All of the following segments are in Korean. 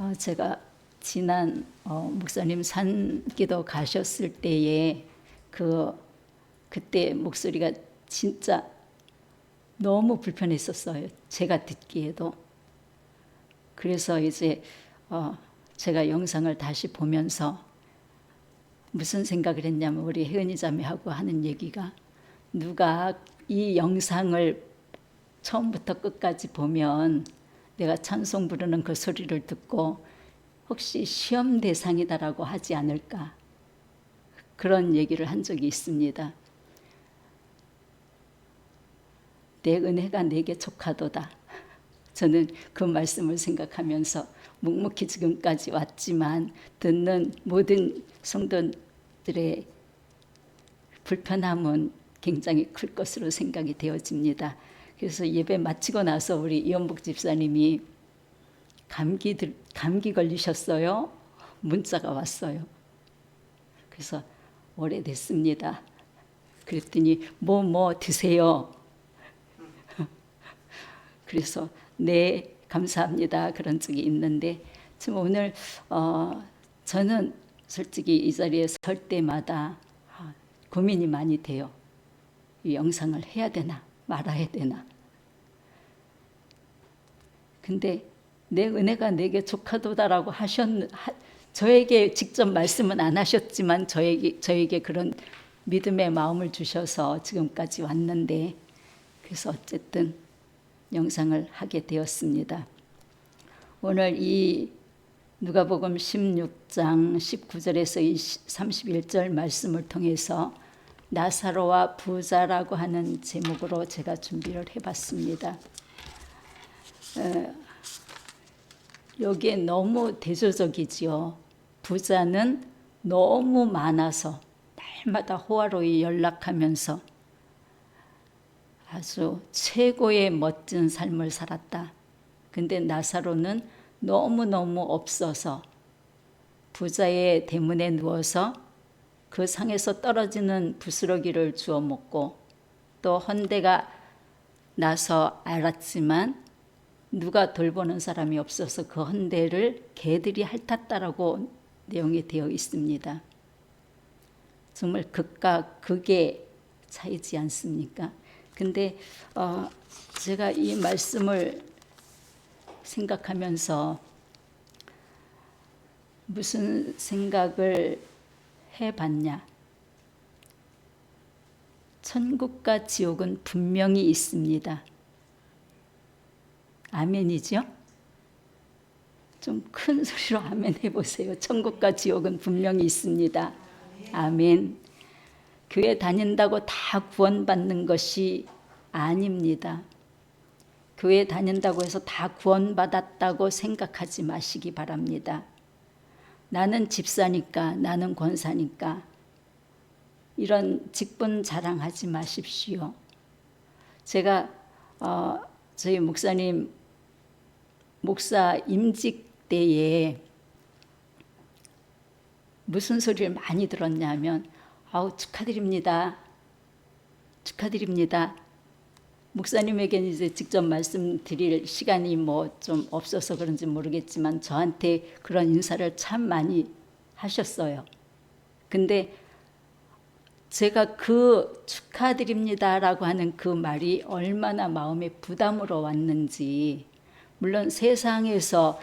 어, 제가 지난 어, 목사님 산기도 가셨을 때에 그 그때 목소리가 진짜 너무 불편했었어요. 제가 듣기에도. 그래서 이제 어, 제가 영상을 다시 보면서 무슨 생각을 했냐면 우리 혜은이 자매하고 하는 얘기가 누가 이 영상을 처음부터 끝까지 보면 내가 찬송 부르는 그 소리를 듣고 혹시 시험 대상이다라고 하지 않을까 그런 얘기를 한 적이 있습니다. 내 은혜가 내게 족하도다. 저는 그 말씀을 생각하면서 묵묵히 지금까지 왔지만 듣는 모든 성도들의 불편함은 굉장히 클 것으로 생각이 되어집니다. 그래서 예배 마치고 나서 우리 이원복 집사님이 감기 들, 감기 걸리셨어요. 문자가 왔어요. 그래서 오래됐습니다. 그랬더니 뭐뭐 드세요. 그래서 네 감사합니다 그런 적이 있는데 지금 오늘 어, 저는 솔직히 이 자리에 설 때마다 아, 고민이 많이 돼요. 이 영상을 해야 되나 말아야 되나. 근데 내 은혜가 내게 족하도다라고 하셨 하, 저에게 직접 말씀은 안 하셨지만 저에게 저에게 그런 믿음의 마음을 주셔서 지금까지 왔는데 그래서 어쨌든 영상을 하게 되었습니다. 오늘 이 누가복음 16장 19절에서 31절 말씀을 통해서 나사로와 부자라고 하는 제목으로 제가 준비를 해봤습니다. 어, 여기에 너무 대조적이지요. 부자는 너무 많아서 날마다 호화로이 연락하면서 아주 최고의 멋진 삶을 살았다. 근데 나사로는 너무너무 없어서 부자의 대문에 누워서 그 상에서 떨어지는 부스러기를 주워 먹고 또 헌대가 나서 알았지만 누가 돌보는 사람이 없어서 그 헌대를 개들이 핥았다라고 내용이 되어 있습니다. 정말 극과 극의 차이지 않습니까? 근데 어, 제가 이 말씀을 생각하면서 무슨 생각을 해봤냐? 천국과 지옥은 분명히 있습니다. 아멘이죠? 좀 큰 소리로 아멘 해보세요. 천국과 지옥은 분명히 있습니다. 아멘. 교회 다닌다고 다 구원받는 것이 아닙니다. 교회 다닌다고 해서 다 구원받았다고 생각하지 마시기 바랍니다. 나는 집사니까, 나는 권사니까, 이런 직분 자랑하지 마십시오. 제가, 어, 저희 목사님, 목사 임직 때에 무슨 소리를 많이 들었냐면, 아우 축하드립니다. 축하드립니다. 목사님에게는 이제 직접 말씀드릴 시간이 뭐 좀 없어서 그런지 모르겠지만 저한테 그런 인사를 참 많이 하셨어요. 근데 제가 그 축하드립니다라고 하는 그 말이 얼마나 마음에 부담으로 왔는지 물론 세상에서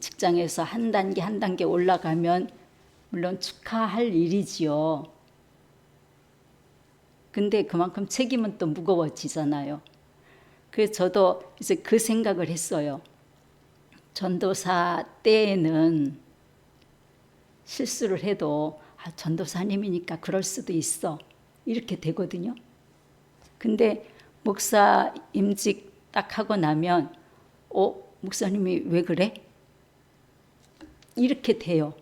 직장에서 한 단계 한 단계 올라가면 물론 축하할 일이지요. 근데 그만큼 책임은 또 무거워지잖아요. 그래서 저도 이제 그 생각을 했어요. 전도사 때에는 실수를 해도 아, 전도사님이니까 그럴 수도 있어. 이렇게 되거든요. 근데 목사 임직 딱 하고 나면, 어, 목사님이 왜 그래? 이렇게 돼요.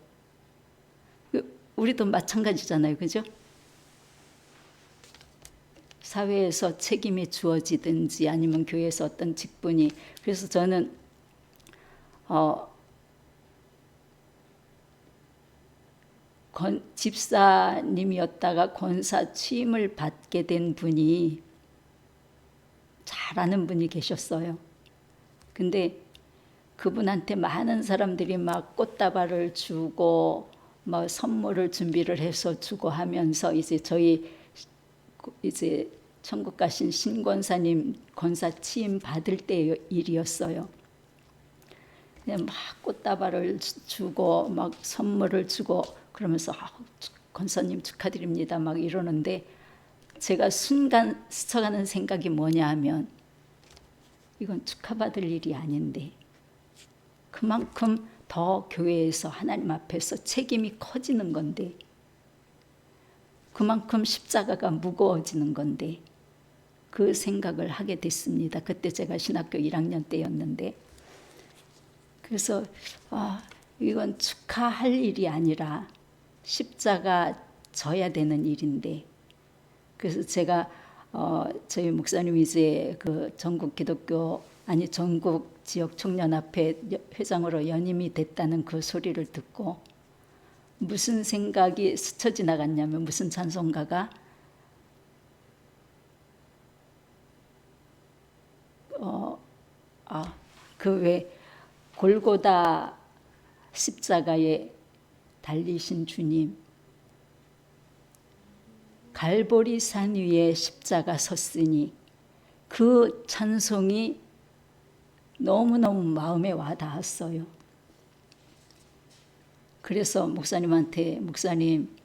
우리도 마찬가지잖아요. 그죠? 사회에서 책임이 주어지든지 아니면 교회에서 어떤 직분이 그래서 저는 어, 건, 집사님이었다가 권사 취임을 받게 된 분이 잘 아는 분이 계셨어요. 근데 그분한테 많은 사람들이 막 꽃다발을 주고 뭐 선물을 준비를 해서 주고 하면서 이제 저희 이제 천국 가신 신권사님 권사 취임 받을 때 일이었어요. 그냥 막 꽃다발을 주- 주고 막 선물을 주고 그러면서 아, 축- 권사님 축하드립니다 막 이러는데 제가 순간 스쳐가는 생각이 뭐냐 하면 이건 축하받을 일이 아닌데. 그만큼 더 교회에서 하나님 앞에서 책임이 커지는 건데. 그만큼 십자가가 무거워지는 건데. 그 생각을 하게 됐습니다. 그때 제가 신학교 1학년 때였는데. 그래서 아 이건 축하할 일이 아니라 십자가 져야 되는 일인데. 그래서 제가 어 저희 목사님이 이제 그 전국 기독교 아니 전국 지역 총연합회 여- 회장으로 연임이 됐다는 그 소리를 듣고 무슨 생각이 스쳐 지나갔냐면 무슨 찬송가가? 어 아 그 왜 골고다 십자가에 달리신 주님 갈보리 산 위에 십자가 섰으니 그 찬송이 너무너무 마음에 와 닿았어요. 그래서 목사님한테 목사님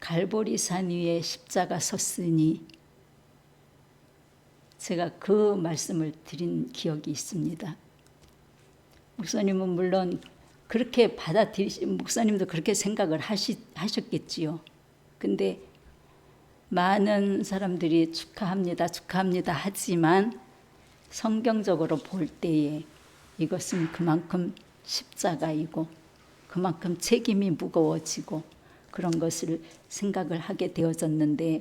갈보리 산 위에 십자가 섰으니 제가 그 말씀을 드린 기억이 있습니다. 목사님은 물론 그렇게 받아들이시 목사님도 그렇게 생각을 하시, 하셨겠지요. 근데 많은 사람들이 축하합니다, 축하합니다 하지만 성경적으로 볼 때에 이것은 그만큼 십자가이고 그만큼 책임이 무거워지고 그런 것을 생각을 하게 되어졌는데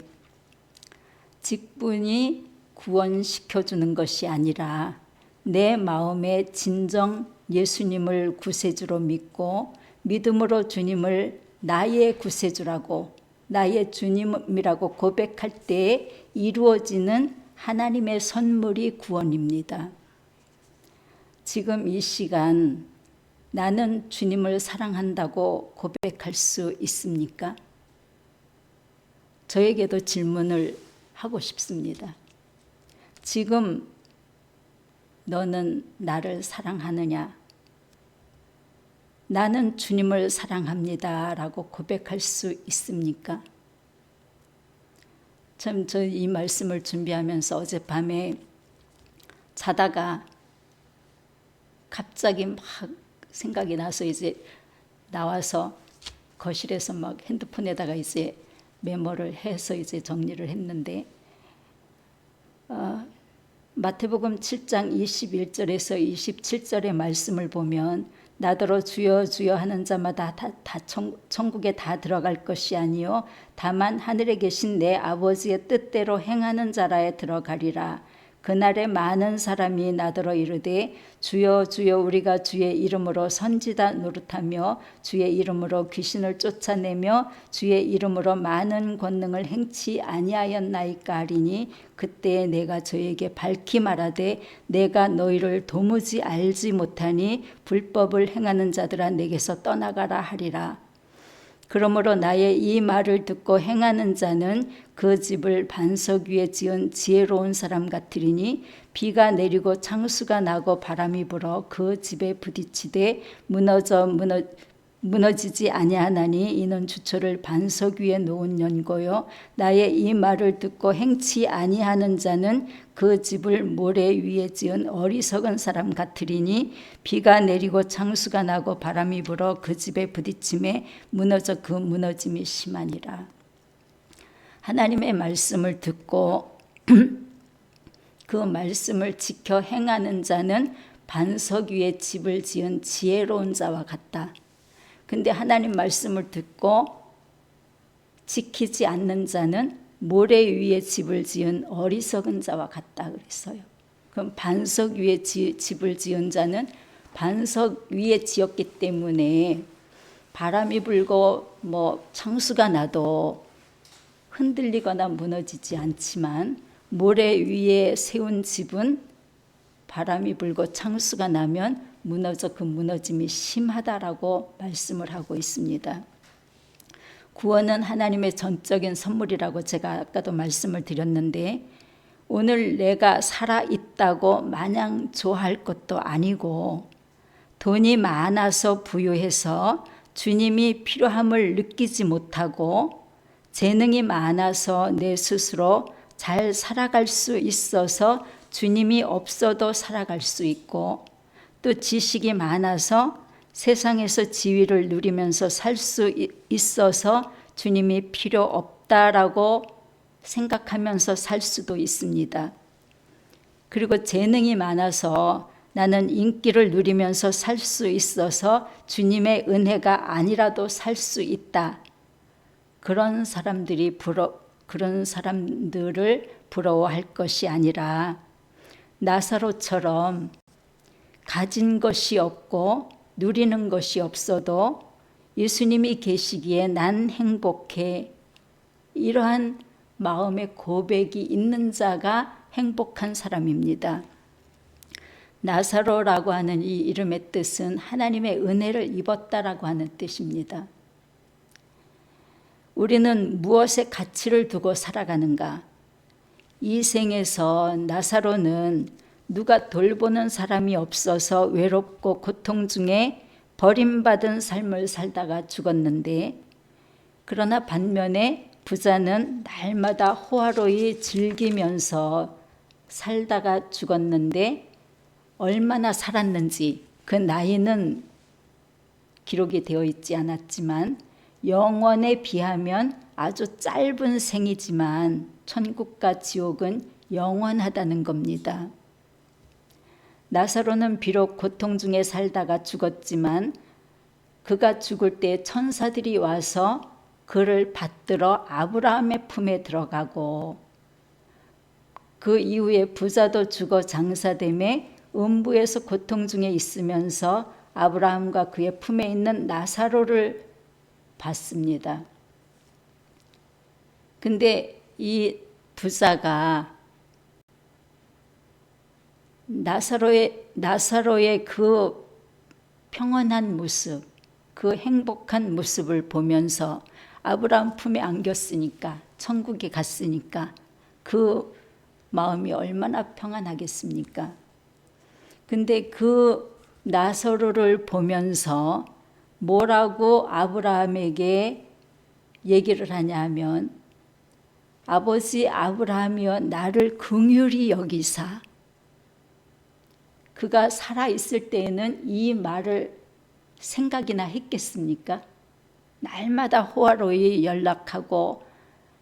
직분이 구원시켜 주는 것이 아니라 내 마음에 진정 예수님을 구세주로 믿고 믿음으로 주님을 나의 구세주라고 나의 주님이라고 고백할 때 이루어지는 하나님의 선물이 구원입니다. 지금 이 시간 나는 주님을 사랑한다고 고백할 수 있습니까? 저에게도 질문을 하고 싶습니다. 지금 너는 나를 사랑하느냐? 나는 주님을 사랑합니다. 라고 고백할 수 있습니까? 참, 저 이 말씀을 준비하면서 어젯밤에 자다가 갑자기 막 생각이 나서 이제 나와서 거실에서 막 핸드폰에다가 이제 메모를 해서 이제 정리를 했는데 어, 마태복음 7장 21절에서 27절의 말씀을 보면 나더러 주여 주여 하는 자마다 다, 다 천, 천국에 다 들어갈 것이 아니요. 다만 하늘에 계신 내 아버지의 뜻대로 행하는 자라에 들어가리라 그날에 많은 사람이 나더러 이르되 주여 주여 우리가 주의 이름으로 선지다 노릇하며 주의 이름으로 귀신을 쫓아내며 주의 이름으로 많은 권능을 행치 아니하였나이까 하리니 그때 내가 저에게 밝히 말하되 내가 너희를 도무지 알지 못하니 불법을 행하는 자들아 내게서 떠나가라 하리라 그러므로 나의 이 말을 듣고 행하는 자는 그 집을 반석 위에 지은 지혜로운 사람 같으리니 비가 내리고 창수가 나고 바람이 불어 그 집에 부딪히되 무너져 무너 무너지지 아니하나니 이는 주초를 반석 위에 놓은 연고요 나의 이 말을 듣고 행치 아니하는 자는 그 집을 모래 위에 지은 어리석은 사람 같으리니 비가 내리고 창수가 나고 바람이 불어 그 집에 부딪힘에 무너져 그 무너짐이 심하니라 하나님의 말씀을 듣고 그 말씀을 지켜 행하는 자는 반석 위에 집을 지은 지혜로운 자와 같다. 근데 하나님 말씀을 듣고 지키지 않는 자는 모래 위에 집을 지은 어리석은 자와 같다 그랬어요. 그럼 반석 위에 지, 집을 지은 자는 반석 위에 지었기 때문에 바람이 불고 뭐 창수가 나도 흔들리거나 무너지지 않지만 모래 위에 세운 집은 바람이 불고 창수가 나면 무너져 그 무너짐이 심하다라고 말씀을 하고 있습니다. 구원은 하나님의 전적인 선물이라고 제가 아까도 말씀을 드렸는데 오늘 내가 살아 있다고 마냥 좋아할 것도 아니고 돈이 많아서 부유해서 주님이 필요함을 느끼지 못하고 재능이 많아서 내 스스로 잘 살아갈 수 있어서 주님이 없어도 살아갈 수 있고 또 지식이 많아서 세상에서 지위를 누리면서 살 수 있어서 주님이 필요 없다라고 생각하면서 살 수도 있습니다. 그리고 재능이 많아서 나는 인기를 누리면서 살 수 있어서 주님의 은혜가 아니라도 살 수 있다. 그런 사람들이 부러 그런 사람들을 부러워할 것이 아니라 나사로처럼 가진 것이 없고 누리는 것이 없어도 예수님이 계시기에 난 행복해. 이러한 마음의 고백이 있는 자가 행복한 사람입니다. 나사로라고 하는 이 이름의 뜻은 하나님의 은혜를 입었다라고 하는 뜻입니다. 우리는 무엇에 가치를 두고 살아가는가? 이 생에서 나사로는 누가 돌보는 사람이 없어서 외롭고 고통 중에 버림받은 삶을 살다가 죽었는데 그러나 반면에 부자는 날마다 호화로이 즐기면서 살다가 죽었는데 얼마나 살았는지 그 나이는 기록이 되어 있지 않았지만 영원에 비하면 아주 짧은 생이지만 천국과 지옥은 영원하다는 겁니다. 나사로는 비록 고통 중에 살다가 죽었지만 그가 죽을 때 천사들이 와서 그를 받들어 아브라함의 품에 들어가고 그 이후에 부자도 죽어 장사됨에 음부에서 고통 중에 있으면서 아브라함과 그의 품에 있는 나사로를 봤습니다. 근데 이 부자가 나사로의 나사로의 그 평온한 모습, 그 행복한 모습을 보면서 아브라함 품에 안겼으니까 천국에 갔으니까 그 마음이 얼마나 평안하겠습니까? 근데 그 나사로를 보면서 뭐라고 아브라함에게 얘기를 하냐면 아버지 아브라함이여 나를 긍휼히 여기사 그가 살아 있을 때에는 이 말을 생각이나 했겠습니까? 날마다 호화로이 연락하고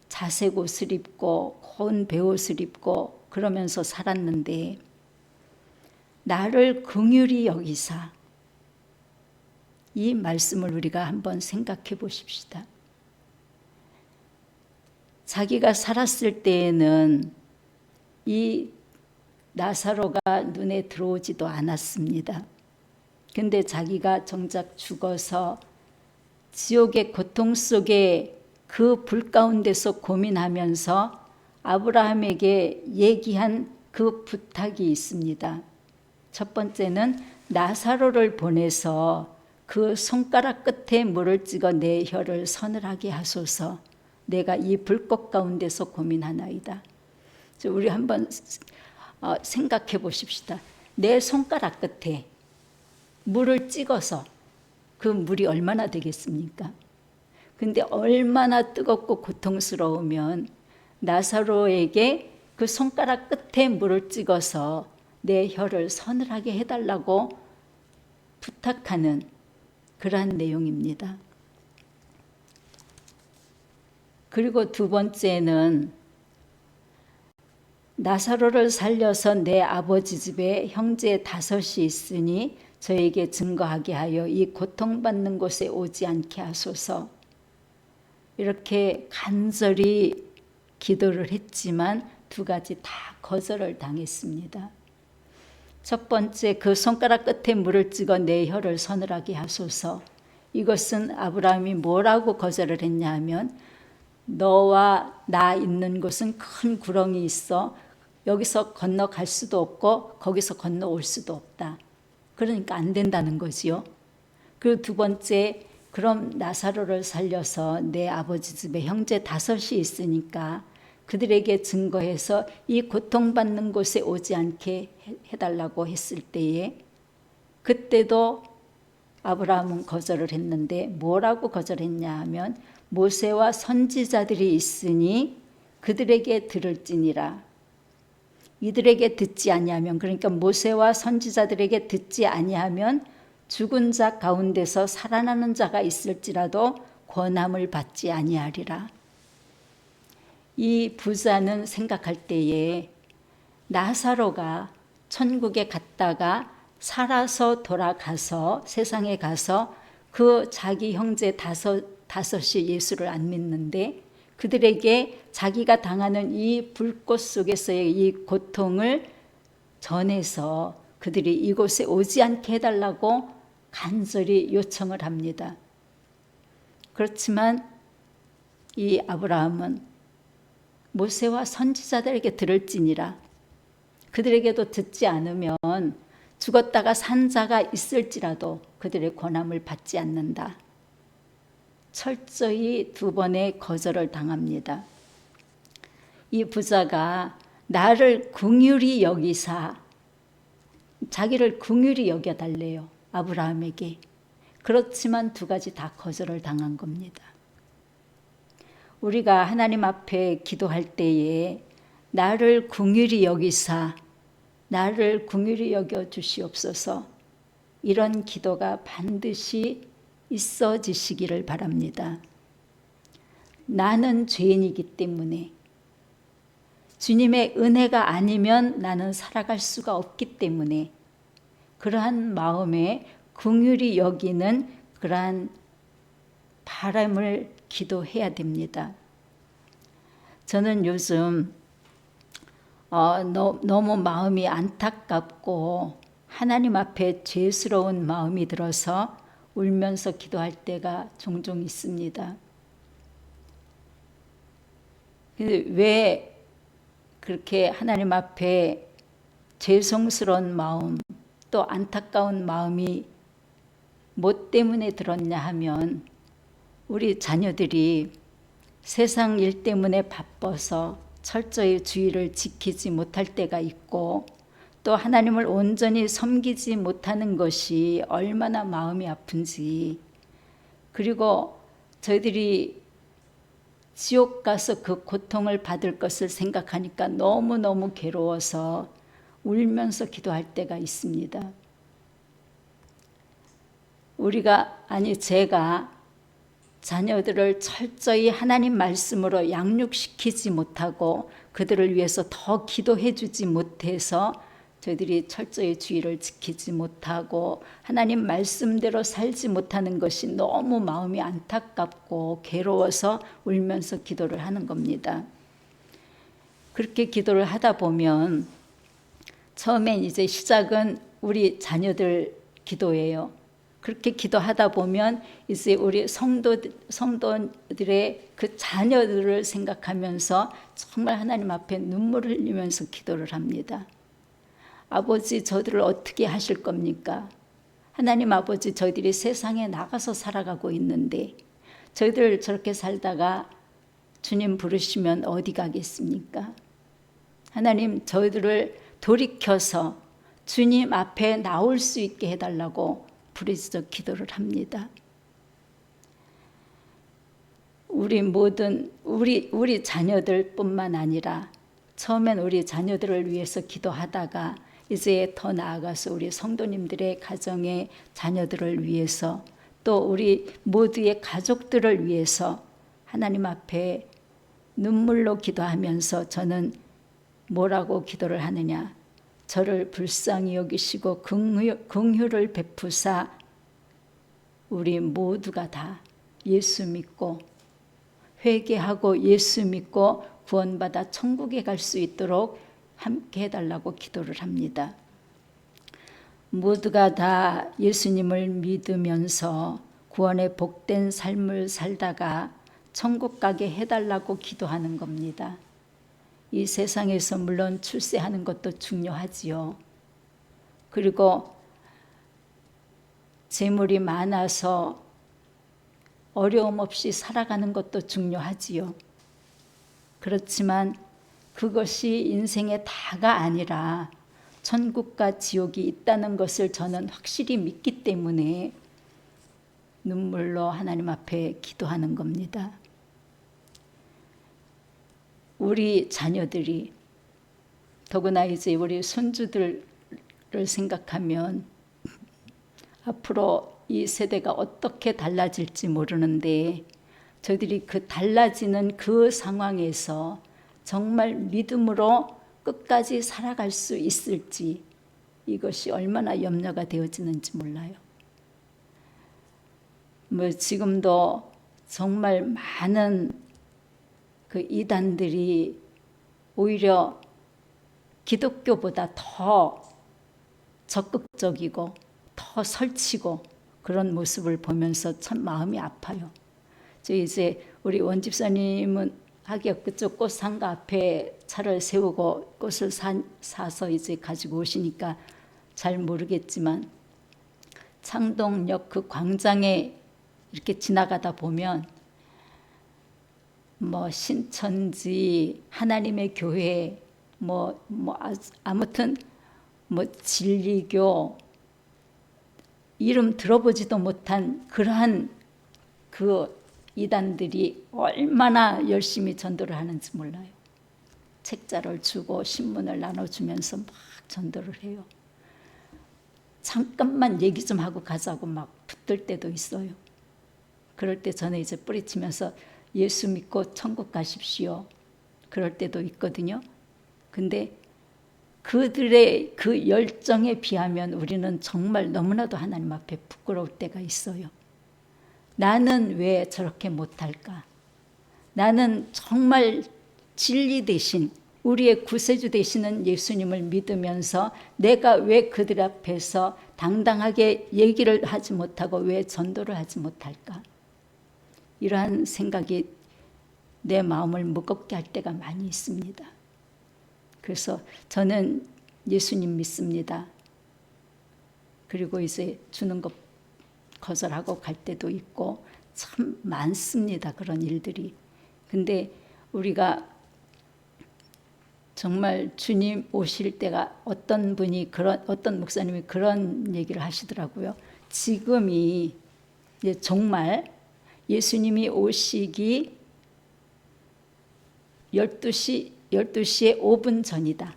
자색 옷을 입고 고운 배옷을 입고 그러면서 살았는데 나를 긍휼히 여기사 이 말씀을 우리가 한번 생각해 보십시다. 자기가 살았을 때에는 이 나사로가 눈에 들어오지도 않았습니다. 근데 자기가 정작 죽어서 지옥의 고통 속에 그 불 가운데서 고민하면서 아브라함에게 얘기한 그 부탁이 있습니다. 첫 번째는 나사로를 보내서 그 손가락 끝에 물을 찍어 내 혀를 서늘하게 하소서. 내가 이 불꽃 가운데서 고민하나이다. 우리 한번 어, 생각해 보십시다. 내 손가락 끝에 물을 찍어서 그 물이 얼마나 되겠습니까? 근데 얼마나 뜨겁고 고통스러우면 나사로에게 그 손가락 끝에 물을 찍어서 내 혀를 서늘하게 해달라고 부탁하는 그러한 내용입니다. 그리고 두 번째는 나사로를 살려서 내 아버지 집에 형제 다섯이 있으니 저에게 증거하게 하여 이 고통받는 곳에 오지 않게 하소서. 이렇게 간절히 기도를 했지만 두 가지 다 거절을 당했습니다. 첫 번째 그 손가락 끝에 물을 찍어 내 혀를 서늘하게 하소서. 이것은 아브라함이 뭐라고 거절을 했냐 하면 너와 나 있는 곳은 큰 구렁이 있어 여기서 건너갈 수도 없고 거기서 건너올 수도 없다. 그러니까 안 된다는 거지요. 그리고 두 번째, 그럼 나사로를 살려서 내 아버지 집에 형제 다섯이 있으니까 그들에게 증거해서 이 고통받는 곳에 오지 않게 해- 해달라고 했을 때에 그때도 아브라함은 거절을 했는데 뭐라고 거절했냐 하면 모세와 선지자들이 있으니 그들에게 들을지니라 이들에게 듣지 아니하면 그러니까 모세와 선지자들에게 듣지 아니하면 죽은 자 가운데서 살아나는 자가 있을지라도 권함을 받지 아니하리라. 이 부자는 생각할 때에 나사로가 천국에 갔다가 살아서 돌아가서 세상에 가서 그 자기 형제 다섯 다섯이 예수를 안 믿는데 그들에게 자기가 당하는 이 불꽃 속에서의 이 고통을 전해서 그들이 이곳에 오지 않게 해달라고 간절히 요청을 합니다. 그렇지만 이 아브라함은 모세와 선지자들에게 들을지니라 그들에게도 듣지 않으면 죽었다가 산 자가 있을지라도 그들의 권함을 받지 않는다. 철저히 두 번의 거절을 당합니다. 이 부자가 나를 궁휼히 여기사 자기를 궁휼히 여겨 달래요. 아브라함에게. 그렇지만 두 가지 다 거절을 당한 겁니다. 우리가 하나님 앞에 기도할 때에 나를 궁휼히 여기사 나를 궁휼히 여겨 주시옵소서 이런 기도가 반드시 있어지시기를 바랍니다. 나는 죄인이기 때문에 주님의 은혜가 아니면 나는 살아갈 수가 없기 때문에 그러한 마음에 궁휼히 여기는 그러한 바람을 기도해야 됩니다. 저는 요즘 어, 너, 너무 마음이 안타깝고 하나님 앞에 죄스러운 마음이 들어서 울면서 기도할 때가 종종 있습니다. 근데 왜 그렇게 하나님 앞에 죄송스러운 마음 또 안타까운 마음이 뭐 때문에 들었냐 하면 우리 자녀들이 세상 일 때문에 바빠서 철저히 주의를 지키지 못할 때가 있고 또 하나님을 온전히 섬기지 못하는 것이 얼마나 마음이 아픈지 그리고 저희들이 지옥 가서 그 고통을 받을 것을 생각하니까 너무너무 괴로워서 울면서 기도할 때가 있습니다. 우리가 아니 제가 자녀들을 철저히 하나님 말씀으로 양육시키지 못하고 그들을 위해서 더 기도해 주지 못해서 저희들이 철저히 주의를 지키지 못하고 하나님 말씀대로 살지 못하는 것이 너무 마음이 안타깝고 괴로워서 울면서 기도를 하는 겁니다. 그렇게 기도를 하다 보면 처음엔 이제 시작은 우리 자녀들 기도예요. 그렇게 기도하다 보면 이제 우리 성도 성도들의 그 자녀들을 생각하면서 정말 하나님 앞에 눈물을 흘리면서 기도를 합니다. 아버지 저들을 어떻게 하실 겁니까? 하나님 아버지 저희들이 세상에 나가서 살아가고 있는데 저희들 저렇게 살다가 주님 부르시면 어디 가겠습니까? 하나님 저희들을 돌이켜서 주님 앞에 나올 수 있게 해달라고 부르짖어 기도를 합니다. 우리 모든 우리 우리 자녀들뿐만 아니라 처음엔 우리 자녀들을 위해서 기도하다가 이제 더 나아가서 우리 성도님들의 가정의 자녀들을 위해서 또 우리 모두의 가족들을 위해서 하나님 앞에 눈물로 기도하면서 저는 뭐라고 기도를 하느냐? 저를 불쌍히 여기시고 긍휼, 긍휼을 베푸사 우리 모두가 다 예수 믿고 회개하고 예수 믿고 구원받아 천국에 갈 수 있도록 함께 해달라고 기도를 합니다. 모두가 다 예수님을 믿으면서 구원의 복된 삶을 살다가 천국 가게 해달라고 기도하는 겁니다. 이 세상에서 물론 출세하는 것도 중요하지요. 그리고 재물이 많아서 어려움 없이 살아가는 것도 중요하지요. 그렇지만 그것이 인생의 다가 아니라 천국과 지옥이 있다는 것을 저는 확실히 믿기 때문에 눈물로 하나님 앞에 기도하는 겁니다. 우리 자녀들이 더구나 이제 우리 손주들을 생각하면 앞으로 이 세대가 어떻게 달라질지 모르는데 저들이 그 달라지는 그 상황에서 정말 믿음으로 끝까지 살아갈 수 있을지 이것이 얼마나 염려가 되어지는지 몰라요. 뭐 지금도 정말 많은 그 이단들이 오히려 기독교보다 더 적극적이고 더 설치고 그런 모습을 보면서 참 마음이 아파요. 저 이제 우리 원집사님은 하기야 그쪽 꽃 상가 앞에 차를 세우고 꽃을 사, 사서 이제 가지고 오시니까 잘 모르겠지만 창동역 그 광장에 이렇게 지나가다 보면 뭐 신천지 하나님의 교회 뭐뭐 아무튼 뭐 진리교 이름 들어보지도 못한 그러한 그 이단들이 얼마나 열심히 전도를 하는지 몰라요. 책자를 주고 신문을 나눠주면서 막 전도를 해요. 잠깐만 얘기 좀 하고 가자고 막 붙들 때도 있어요. 그럴 때 저는 이제 뿌리치면서 예수 믿고 천국 가십시오. 그럴 때도 있거든요. 근데 그들의 그 열정에 비하면 우리는 정말 너무나도 하나님 앞에 부끄러울 때가 있어요. 나는 왜 저렇게 못할까? 나는 정말 진리 대신 우리의 구세주 되시는 예수님을 믿으면서 내가 왜 그들 앞에서 당당하게 얘기를 하지 못하고 왜 전도를 하지 못할까? 이러한 생각이 내 마음을 무겁게 할 때가 많이 있습니다. 그래서 저는 예수님 믿습니다. 그리고 이제 주는 것 거절하고 갈 때도 있고 참 많습니다. 그런 일들이. 근데 우리가 정말 주님 오실 때가 어떤 분이 그런 어떤 목사님이 그런 얘기를 하시더라고요. 지금이 정말 예수님이 오시기 12시 12시에 5분 전이다.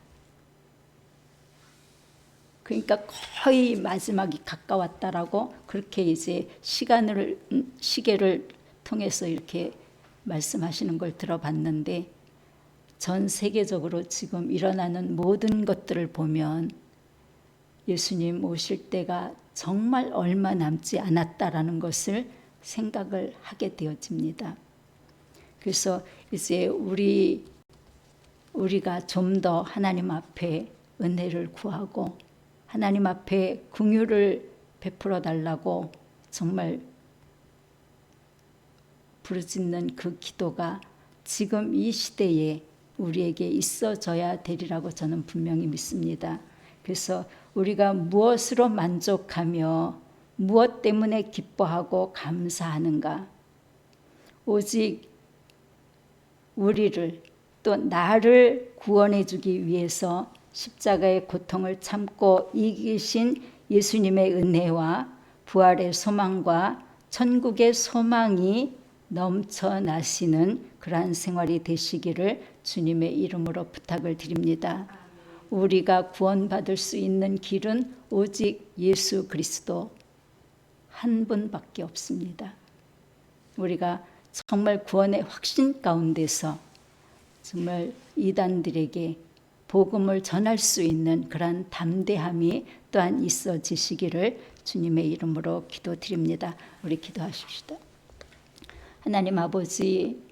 그러니까 거의 마지막이 가까웠다라고 그렇게 이제 시간을 음, 시계를 통해서 이렇게 말씀하시는 걸 들어봤는데 전 세계적으로 지금 일어나는 모든 것들을 보면 예수님 오실 때가 정말 얼마 남지 않았다라는 것을 생각을 하게 되어집니다. 그래서 이제 우리 우리가 좀 더 하나님 앞에 은혜를 구하고 하나님 앞에 궁유를 베풀어 달라고 정말 부르짖는 그 기도가 지금 이 시대에 우리에게 있어져야 되리라고 저는 분명히 믿습니다. 그래서 우리가 무엇으로 만족하며 무엇 때문에 기뻐하고 감사하는가? 오직 우리를 또 나를 구원해 주기 위해서 십자가의 고통을 참고 이기신 예수님의 은혜와 부활의 소망과 천국의 소망이 넘쳐나시는 그러한 생활이 되시기를 주님의 이름으로 부탁을 드립니다. 우리가 구원받을 수 있는 길은 오직 예수 그리스도 한 분밖에 없습니다. 우리가 정말 구원의 확신 가운데서 정말 이단들에게 복음을 전할 수 있는 그러한 담대함이 또한 있어지시기를 주님의 이름으로 기도드립니다. 우리 기도하십시다. 하나님 아버지